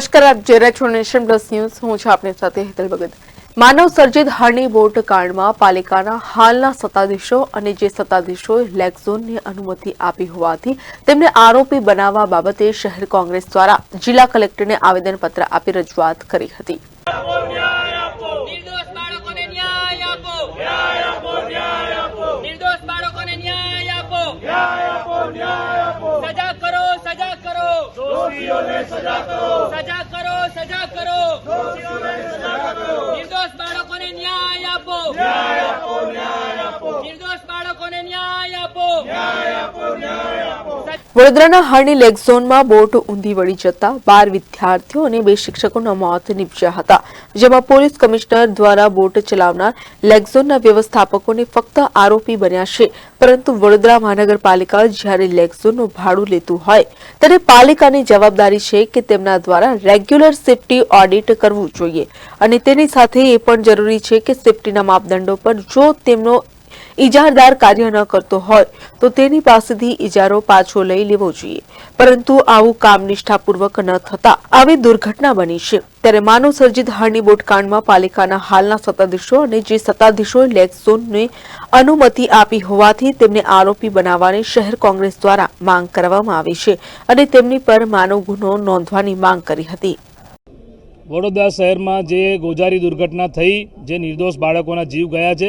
નમસ્કાર આપ જે રહ્યા છો નેશન પ્લસ ન્યૂઝ. હું છું આપની સાથે હેતલ ભગત. માનવ સર્જિત હારની બોટ કાંડમાં પાલિકાના હાલના સત્તાધીશો અને જે સત્તાધીશોએ લેગઝોનને અનુમતિ આપી હોવાથી તેમને આરોપી બનાવવા બાબતે શહેર કોંગ્રેસ દ્વારા જિલ્લા કલેક્ટરને આવેદનપત્ર આપી રજૂઆત કરી હતી. સજા કરો સજા કરો. સજા કરો નિર્દોષ બાળકોને ન્યાય આપો નિર્દોષ બાળકોને ન્યાય આપો. વડોદરાના હારની લેક ઝોનમાં બોટ ઊંધી વળી જતા બાર વિદ્યાર્થીઓ અને બે શિક્ષકોના મોત નીપજ્યા હતા, જેમાં પોલીસ કમિશનર દ્વારા બોટ ચલાવનાર લેક ઝોનના વ્યવસ્થાપકોને ફક્ત આરોપી બન્યા છે, પરંતુ વડોદરા મહાનગરપાલિકા જ્યારે લેક ઝોનનું ભાડું લેતું હોય, ત્યારે પાલિકાની જવાબદારી છે કે તેમના દ્વારા રેગ્યુલર સેફટી ઓડિટ કરવું જોઈએ. અને તેની સાથે એ પણ જરૂરી છે કે સેફટીના માપદંડો પર જો તેમનો ઇજારદાર કાર્ય ન કરતો હોય તો તેની પાસેથી ઇજારો પાછો લઈ લેવો જોઈએ. પરંતુ આવું કામ નિષ્ઠાપૂર્વક ન થતા આવી દુર્ઘટના બની છે. ત્યારે માનવ સર્જિત હારની બોટકાંડમાં પાલિકાના હાલના સત્તાધીશો અને જે સત્તાધીશોએ લેગ ઝોનને અનુમતિ આપી હોવાથી તેમને આરોપી બનાવવાની શહેર કોંગ્રેસ દ્વારા માંગ કરવામાં આવી છે અને તેમની પર માનવ ગુનો નોંધવાની માંગ કરી હતી. વડોદરા શહેરમાં જે ગોજારી દુર્ઘટના થઈ, જે નિર્દોષ બાળકોના જીવ ગયા છે,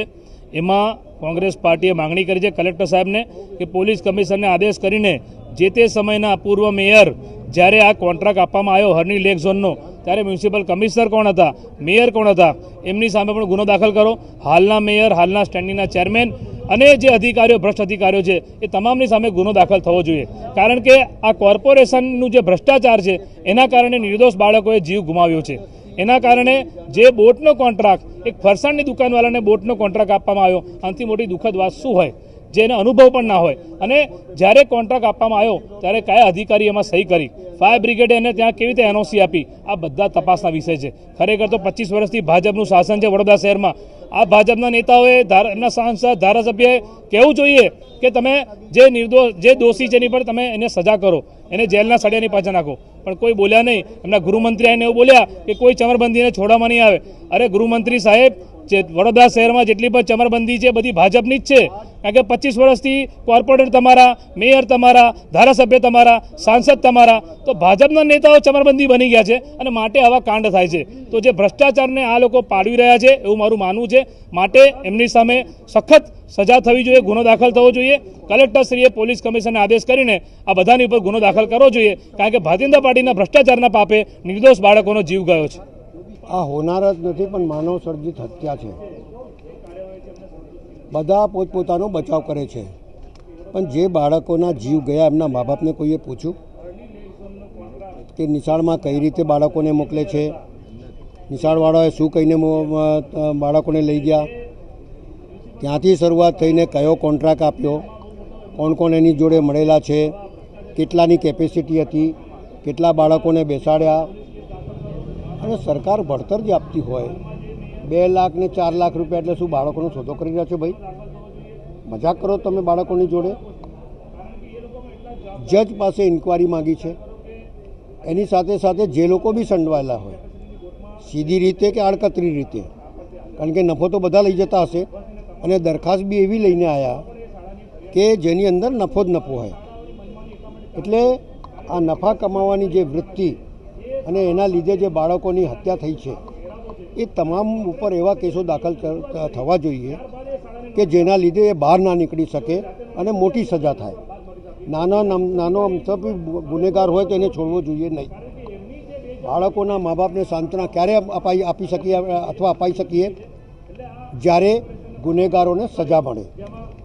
એમાં કોંગ્રેસ પાર્ટીએ માંગણી કરી છે કલેક્ટર સાહેબને કે પોલીસ કમિશનરને આદેશ કરીને જે તે સમયના પૂર્વ મેયર જ્યારે આ કોન્ટ્રાક્ટ આપવામાં આવ્યો હરની લેક ઝોનનો, ત્યારે મ્યુનિસિપલ કમિશનર કોણ હતા? મેયર કોણ હતા? એમની સામે પણ ગુનો દાખલ કરો. હાલના મેયર, હાલના સ્ટેન્ડિંગના ચેરમેન અને જે અધિકારીઓ, ભ્રષ્ટ અધિકારીઓ છે, એ તમામની સામે ગુનો દાખલ થવો જોઈએ. કારણ કે આ કોર્પોરેશનનું જે ભ્રષ્ટાચાર છે, એના કારણે નિર્દોષ બાળકોએ જીવ ગુમાવ્યો છે. એના કારણે જે બોટનો કોન્ટ્રાક્ટ, એક ફરસાણની દુકાનવાળાને બોટનો કોન્ટ્રાક્ટ આપવામાં આવ્યો, આનાથી મોટી દુઃખદ વાત શું હોય, જેને અનુભવ પણ ના હોય. અને જ્યારે કોન્ટ્રાક્ટ આપવામાં આવ્યો, ત્યારે કયા અધિકારી એમાં સહી કરી? ફાયર બ્રિગેડે એને ત્યાં કેવી રીતે એનઓસી આપી? આ બધા તપાસના વિષય છે. ખરેખર તો પચીસ વર્ષથી ભાજપનું શાસન છે વડોદરા શહેરમાં. આ ભાજપના નેતાઓએ એમના સાંસદ, ધારાસભ્યએ કહેવું જોઈએ કે તમે જે નિર્દોષ જે દોષી છે એની પર તમે એને સજા કરો. એને જેલના સળિયાની પાછળ નાખો. પણ કોઈ બોલ્યા નહીં. એમના ગૃહમંત્રી આવીને એવું બોલ્યા કે કોઈ ચમરબંધીને છોડવામાં નહીં આવે. અરે ગૃહમંત્રી સાહેબ જે વડોદરા શહેરમાં જેટલી પણ ચમરબંધી છે, બધી ભાજપની જ છે. કારણ કે પચીસ વર્ષથી કોર્પોરેટર તમારા મેયર તમારા, ધારાસભ્ય તમારા, સાંસદ તમારા, તો ભાજપના નેતાઓ ચમરબંધી બની ગયા છે અને માટે આવા કાંડ થાય છે. તો જે ભ્રષ્ટાચારને આ લોકો પાડવી રહ્યા છે, એવું મારું માનવું છે. માટે એમની સામે સખત સજા થવી જોઈએ, ગુનો દાખલ થવો જોઈએ. કલેક્ટરશ્રીએ પોલીસ કમિશનને આદેશ કરીને આ બધાની ઉપર ગુનો દાખલ કરવો જોઈએ. કારણ કે ભારતીય પાર્ટીના ભ્રષ્ટાચારના પાપે નિર્દોષ બાળકોનો જીવ ગયો છે. આ હોનાર જ નથી, પણ માનવ સર્જિત હત્યા છે. બધા પોતપોતાનો બચાવ કરે છે. પણ જે બાળકોના જીવ ગયા, એમના મા બાપને કોઈએ પૂછ્યું? કે નિશાળમાં કઈ રીતે બાળકોને મોકલે છે? નિશાળવાળાએ શું કહીને બાળકોને લઈ ગયા? ત્યાંથી શરૂઆત થઈને કયો કોન્ટ્રાક્ટ આપ્યો? કોણ કોણ એની જોડે મળેલા છે? કેટલાની કેપેસિટી હતી? કેટલા બાળકોને બેસાડ્યા? અને સરકાર ભણતર જે આપતી હોય. બે લાખ ને ચાર લાખ રૂપિયા એટલે શું બાળકોનો સોદો કરી રહ્યા છો ભાઈ? મજાક કરો તમે બાળકોની જોડે. જજ પાસે ઇન્કવાયરી માંગી છે. એની સાથે સાથે જે લોકો બી સંડવાયેલા હોય, સીધી રીતે કે આડકતરી રીતે, કારણ કે નફો તો બધા લઈ જતા હશે, અને દરખાસ્ત બી એવી લઈને આવ્યા કે જેની અંદર નફો જ નફો હોય. એટલે આ નફા કમાવાની જે વૃત્તિ અને એના લીધે જે બાળકોની હત્યા થઈ છે, એ તમામ ઉપર એવા કેસો દાખલ થવા જોઈએ કે જેના લીધે એ બહાર ના નીકળી શકે અને મોટી સજા થાય. નાના નાનો અમથો બી ગુનેગાર હોય તો એને છોડવો જોઈએ નહીં. બાળકોના મા બાપને સાંત્વના ક્યારે અપાઈ, આપી શકીએ, અથવા અપાઈ શકીએ? જ્યારે ગુનેગારોને સજા મળે.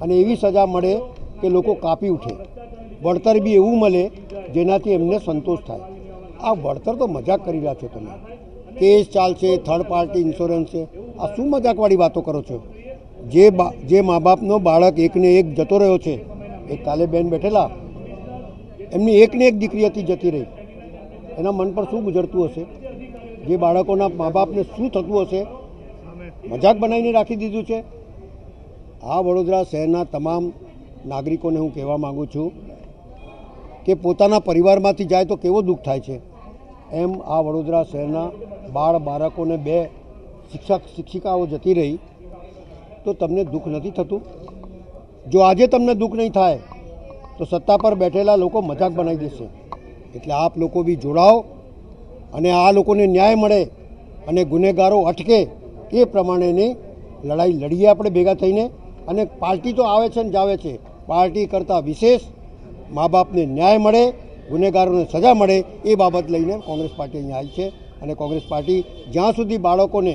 અને એવી સજા મળે કે લોકો કાપી ઉઠે. વળતર બી એવું મળે જેનાથી એમને સંતોષ થાય. આ વળતર તો મજાક કરી રહ્યા છો તમે. કેસ ચાલશે થર્ડ પાર્ટી ઇન્સ્યોરન્સ છે. આ શું મજાકવાળી વાતો કરો છો? જે બા, જે મા બાપનો બાળક એકને એક જતો રહ્યો છે, એ કાલે બેન બેઠેલા, એમની એકને એક દીકરી હતી જતી રહી. એના મન પર શું ગુજરતું હશે? જે બાળકોના મા બાપને શું થતું હશે? મજાક બનાવીને રાખી દીધું છે? આ વડોદરા શહેરના તમામ નાગરિકોને હું કહેવા માગું છું કે પોતાના પરિવારમાંથી જાય તો કેવો દુઃખ થાય છે? એમ આ વડોદરા શહેરના બાળ બાળકોને બે શિક્ષક શિક્ષિકાઓ જતી રહી. તો તમને દુઃખ નથી થતું? જો આજે તમને દુઃખ નહીં થાય, તો સત્તા પર બેઠેલા લોકો મજાક બનાવી દેશે. એટલે આપ લોકો બી જોડાઓ અને આ લોકોને ન્યાય મળે અને ગુનેગારો અટકે એ પ્રમાણેની લડાઈ લડીએ આપણે ભેગા થઈને. અને પાર્ટી તો આવે છે ને જાવે છે. પાર્ટી કરતાં વિશેષ મા બાપને ન્યાય મળે ગુનેગારોને સજા મળે એ બાબત લઈને કોંગ્રેસ પાર્ટી અહીંયા આવી છે. અને કોંગ્રેસ પાર્ટી જ્યાં સુધી બાળકોને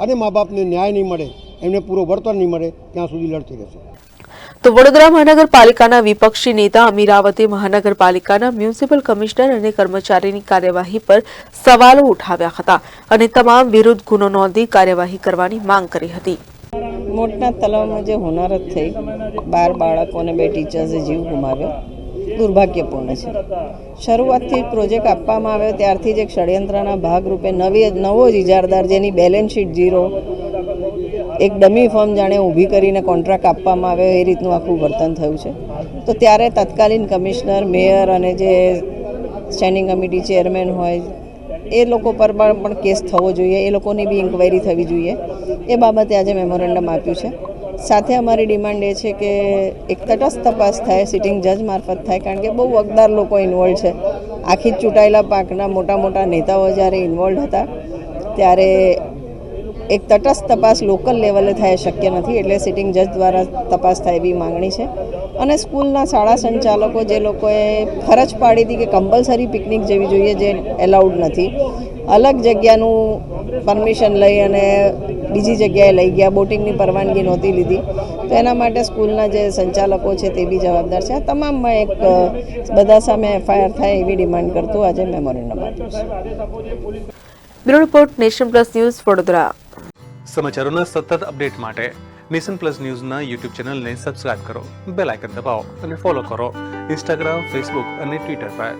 અને મા બાપને ન્યાય નહીં મળે એમને પૂરો વળતર નહીં મળે ત્યાં સુધી લડતી રહેશે. તો વડોદરા મહાનગરપાલિકાના વિપક્ષી નેતા અમીરાવતે મહાનગરપાલિકાના મ્યુનિસિપલ કમિશનર અને કર્મચારીની કાર્યવાહી પર સવાલો ઉઠાવ્યા હતા અને તમામ વિરુદ્ધ ગુનો નોંધી કાર્યવાહી કરવાની માંગ કરી હતી. મોટના તલાવમાં જે હોનારત થઈ બાર બાળકોને બે ટીચર્સે જીવ ગુમાવ્યો. દુર્ભાગ્યપૂર્ણ છે. શરૂઆતથી પ્રોજેક્ટ આપવામાં આવ્યો, ત્યારથી જ એક ષડયંત્રના ભાગરૂપે નવી નવો જ ઇજારદાર જેની બેલેન્સ શીટ ઝીરો એક ડમી ફર્મ જાણે ઊભી કરીને કોન્ટ્રાક્ટ આપવામાં આવ્યો, એ રીતનું આખું વર્તન થયું છે. તો ત્યારે તત્કાલીન કમિશનર મેયર અને જે સ્ટેન્ડિંગ કમિટી ચેરમેન હોય, એ લોકો પર પણ કેસ થવો જોઈએ. એ લોકોની બી ઇન્ક્વાયરી થવી જોઈએ. એ બાબતે આજે મેમોરેન્ડમ આપ્યું છે. સાથે અમારી ડિમાન્ડ એ છે કે એક તટસ્થ તપાસ થાય, સિટિંગ જજ મારફત થાય, કારણ કે બહુ વગદાર લોકો ઇન્વોલ્વ છે. આખી ચૂંટાયેલા પાકના મોટા મોટા નેતાઓ જ્યારે ઇન્વોલ્વ હતા, ત્યારે એક તટસ્થ તપાસ લોકલ લેવલે થાય શક્ય નથી, એટલે સિટિંગ જજ દ્વારા તપાસ થાય એવી માંગણી છે. અને સ્કૂલના શાળા સંચાલકો જે લોકોએ ફરજ પાડી હતી કે કમ્પલસરી પિકનિક જેવી જોઈએ, જે એલાઉડ નથી, અલગ જગ્યાનું પરમિશન લઈ અને બીજી જગ્યાએ લઈ ગયા. બોટિંગની પરવાનગી નહોતી લીધી. તો એના માટે સ્કૂલના જે સંચાલકો છે તે બી જવાબદાર છે. આ તમામમાં એક બધા સામે એફઆઈઆર થાય એવી ડિમાન્ડ કરતું આજે મેમોરેન્ડમ આપ્યું છે bureau report Nation Plus News Vadodara. સમાચારોના સતત અપડેટ માટે નેશન પ્લસ ન્યૂઝના યુટ્યુબ ચેનલને સબસ્ક્રાઇબ કરો બેલ આઇકન દબાવો અને ફોલો કરો ઇન્સ્ટાગ્રામ ફેસબુક અને ટ્વિટર પર.